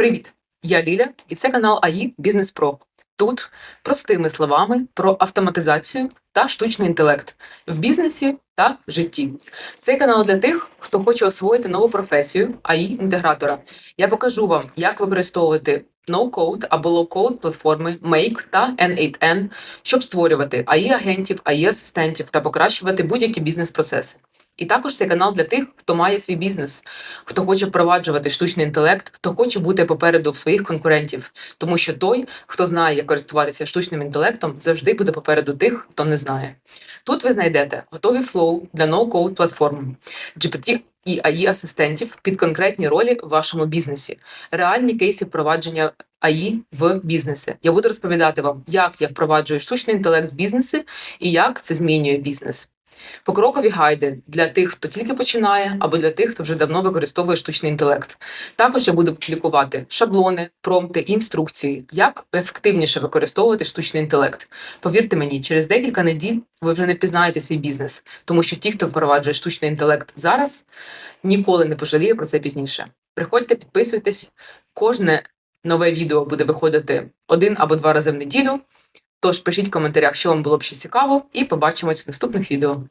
Привіт! Я Ліля, і це канал АІ Бізнес Про. Тут простими словами про автоматизацію та штучний інтелект в бізнесі та житті. Цей канал для тих, хто хоче освоїти нову професію АІ інтегратора. Я покажу вам, як використовувати no-code або low-code платформи Make та N8N, щоб створювати АІ агентів, АІ асистентів та покращувати будь-які бізнес-процеси. І також цей канал для тих, хто має свій бізнес, хто хоче впроваджувати штучний інтелект, хто хоче бути попереду в своїх конкурентів, тому що той, хто знає, як користуватися штучним інтелектом, завжди буде попереду тих, хто не знає. Тут ви знайдете готові флоу для ноу-коуд платформ, GPT і AI асистентів під конкретні ролі в вашому бізнесі, реальні кейси впровадження AI в бізнеси. Я буду розповідати вам, як я впроваджую штучний інтелект в бізнеси і як це змінює бізнес. Покрокові гайди для тих, хто тільки починає, або для тих, хто вже давно використовує штучний інтелект. Також я буду публікувати шаблони, промпти, інструкції, як ефективніше використовувати штучний інтелект. Повірте мені, через декілька неділь ви вже не пізнаєте свій бізнес, тому що ті, хто впроваджує штучний інтелект зараз, ніколи не пожаліє про це пізніше. Приходьте, підписуйтесь. Кожне нове відео буде виходити один або два рази в неділю. Тож пишіть в коментарях, що вам було б ще цікаво, і побачимось в наступних відео.